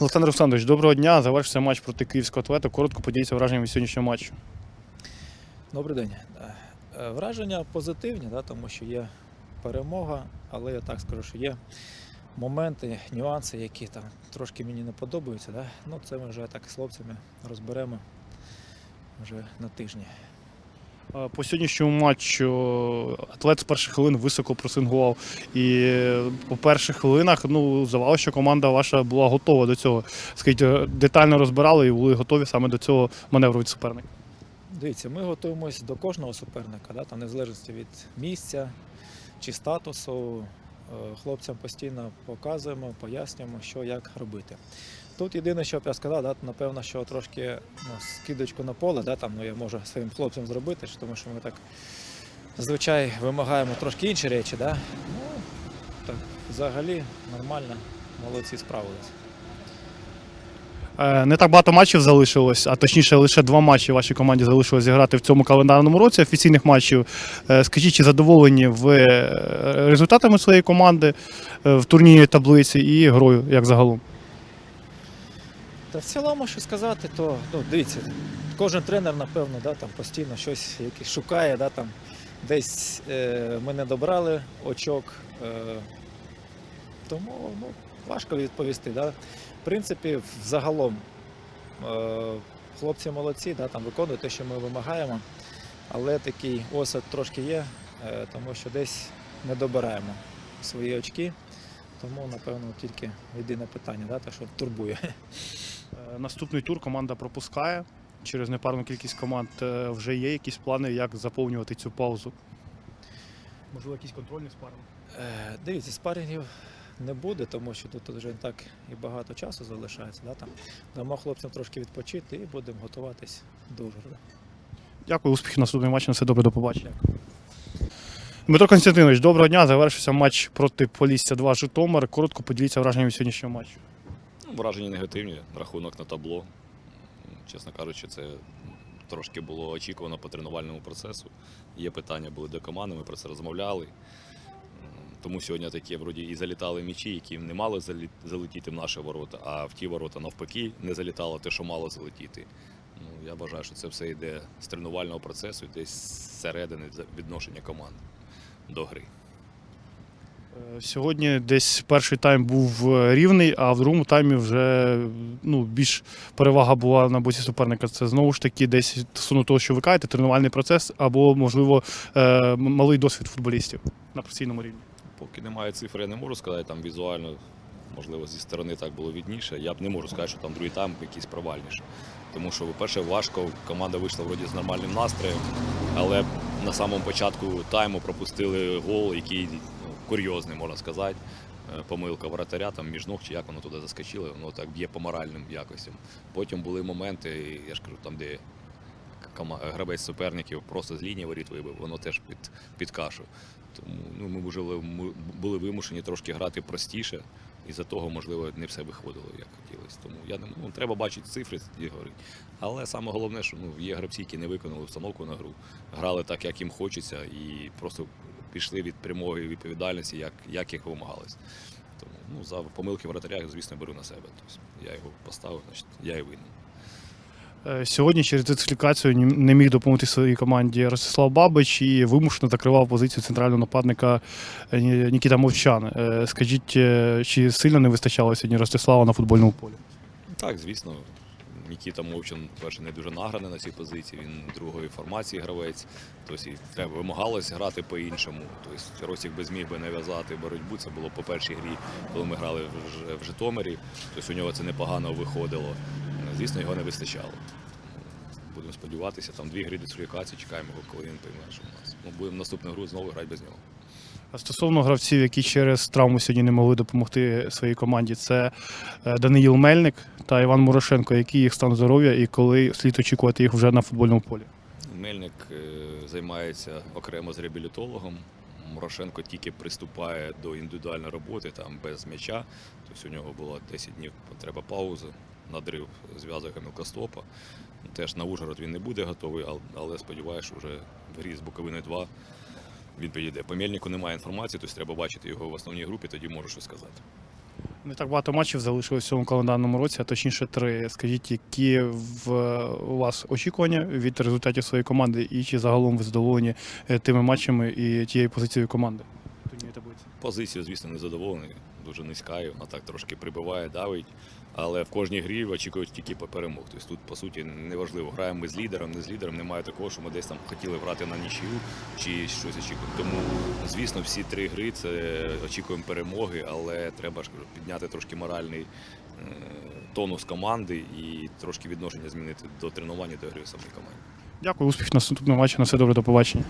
Олександр Олександрович, доброго дня. Завершився матч проти київського атлету. Коротко поділіться враженнями сьогоднішнього матчу. Добрий день. Е, Враження позитивні, да, тому що є перемога, але я так скажу, що є моменти, нюанси, які там трошки мені не подобаються. Да? Ну, це ми вже так з хлопцями розберемо вже на тижні. Е, По сьогоднішньому матчу атлет з перших хвилин високо просингував. І е, по перших хвилинах ну, здавалося, що команда ваша була готова до цього. Скажіть, е, детально розбирали і були готові саме до цього маневру від суперника. Дивіться, ми готуємось до кожного суперника, да, там, незалежності від місця чи статусу. Е, Хлопцям постійно показуємо, пояснюємо, що як робити. Тут єдине, що б я сказав, да, напевно, що трошки ну, скидочку на поле, да, там, ну, я можу своїм хлопцям зробити, тому що ми так зазвичай вимагаємо трошки інші речі. Да? Ну, так, взагалі нормально, молодці справилися. Е, Не так багато матчів залишилось, а точніше лише два матчі вашій команді залишилось зіграти в цьому календарному році офіційних матчів. Е, Скажіть, чи задоволені ви е, результатами своєї команди в турнірі таблиці і грою як загалом? Та в цілому, що сказати, то ну, дивіться, кожен тренер, напевно, да, там постійно щось шукає, да, там, десь е, ми не добрали очок. Е, тому ну, важко відповісти. Да. В принципі, взагалом е, хлопці молодці, да, там виконують те, що ми вимагаємо, але такий осад трошки є, е, тому що десь не добираємо свої очки. Тому, напевно, тільки єдине питання, да, те, що турбує. Е, Наступний тур команда пропускає. Через непарну кількість команд е, вже є якісь плани, як заповнювати цю паузу. Можливо, якісь контрольні спаринги? Е, Дивіться, спарингів не буде, тому що тут вже не так і багато часу залишається. Да, там. Дамо хлопцям трошки відпочити і будемо готуватись до Ужгорода. Дякую, успіхів наступний матч. На все добре, до побачення. Дмитро Константинович, доброго дня. Завершився матч проти Полісся 2 Житомир. Коротко поділіться враженнями сьогоднішнього матчу. Враження негативні, рахунок на табло. Чесно кажучи, це трошки було очікувано по тренувальному процесу. Є питання були до команди, ми про це розмовляли. Тому сьогодні такі вроді і залітали м'ячі, які не мали залетіти в наші ворота, а в ті ворота навпаки не залітало те, що мало залетіти. Ну, я вважаю, що це все йде з тренувального процесу, десь зсередини відношення команд до гри. Е, Сьогодні десь перший тайм був е, рівний, а в другому таймі вже ну, більш перевага була на боці суперника. Це знову ж таки десь стосовно того, що ви кажете, тренувальний процес або, можливо, е, малий досвід футболістів на професійному рівні. Поки немає цифр, я не можу сказати, там візуально, можливо, зі сторони так було відніше. Я б не можу сказати, що там другий тайм якийсь провальніше. Тому що, по-перше, важко, команда вийшла вроді з нормальним настроєм, але на самому початку тайму пропустили гол, який курйозний, можна сказати. Е, Помилка вратаря, там між ног, чи як воно туди заскочило, воно так б'є по моральним якостям. Потім були моменти, я ж кажу, там, де гравець суперників просто з лінії воріт вибив, воно теж під, під кашу. Тому ну, ми вже були вимушені трошки грати простіше, і за того, можливо, не все виходило, як хотілося. Тому я не ну, треба бачити цифри і говорити. Але саме головне, що ну, є гравці, які не виконали установку на гру, грали так, як їм хочеться, і просто пішли від прямої відповідальності, як, як їх вимагалось. Тому ну, за помилки вратаря, звісно, беру на себе. Тобто, я його поставив, значить, я і винен. Е, Сьогодні через дискваліфікацію не міг допомогти своїй команді Ростислав Бабич і вимушено закривав позицію центрального нападника е, Нікіта Мовчан. Е, Скажіть, чи сильно не вистачало сьогодні Ростислава на футбольному полі? Так, звісно. Нікіта Мовчан, перше, не дуже награний на цій позиції, він другої формації гравець. Тобто треба вимагалось грати по-іншому. Тобто Росік би зміг би нав'язати боротьбу. Це було по першій грі, коли ми грали в Житомирі. Тобто у нього це непогано виходило. Звісно, його не вистачало. Будемо сподіватися, там дві гри дискваліфікації, чекаємо його, коли він пойме, що у нас. Ну, будемо наступну гру знову грати без нього. А Стосовно гравців, які через травму сьогодні не могли допомогти своїй команді, це е, Даниїл Мельник та Іван Морошенко. Який їх стан здоров'я і коли слід очікувати їх вже на футбольному полі? Мельник е, займається окремо з реабілітологом. Морошенко тільки приступає до індивідуальної роботи там без м'яча. Тобто у нього було 10 днів треба паузи, надрив зв'язок мілкостопа. Теж на Ужгород він не буде готовий, але сподіваюся, що вже в грі з Буковини 2 він підійде. По Мельнику немає інформації, тобто треба бачити його в основній групі, тоді можу щось сказати. Не так багато матчів залишилось в цьому календарному році, а точніше три. Скажіть, які в у вас очікування від результатів своєї команди, і чи загалом ви задоволені е, тими матчами і тією позицією команди? Позиція, звісно, не задоволений. Дуже низька, і вона так трошки прибиває, давить. Але в кожній грі очікують тільки перемог. Тобто тут, по суті, неважливо, граємо ми з лідером, не з лідером. Немає такого, що ми десь там хотіли грати на нічию чи щось очікуємо. Тому, звісно, всі три гри це очікуємо перемоги, але треба ж підняти трошки моральний е, тонус команди і трошки відношення змінити до тренування, до гри в самій команді. Дякую, успіхів на наступному матчі. На все добре, до побачення.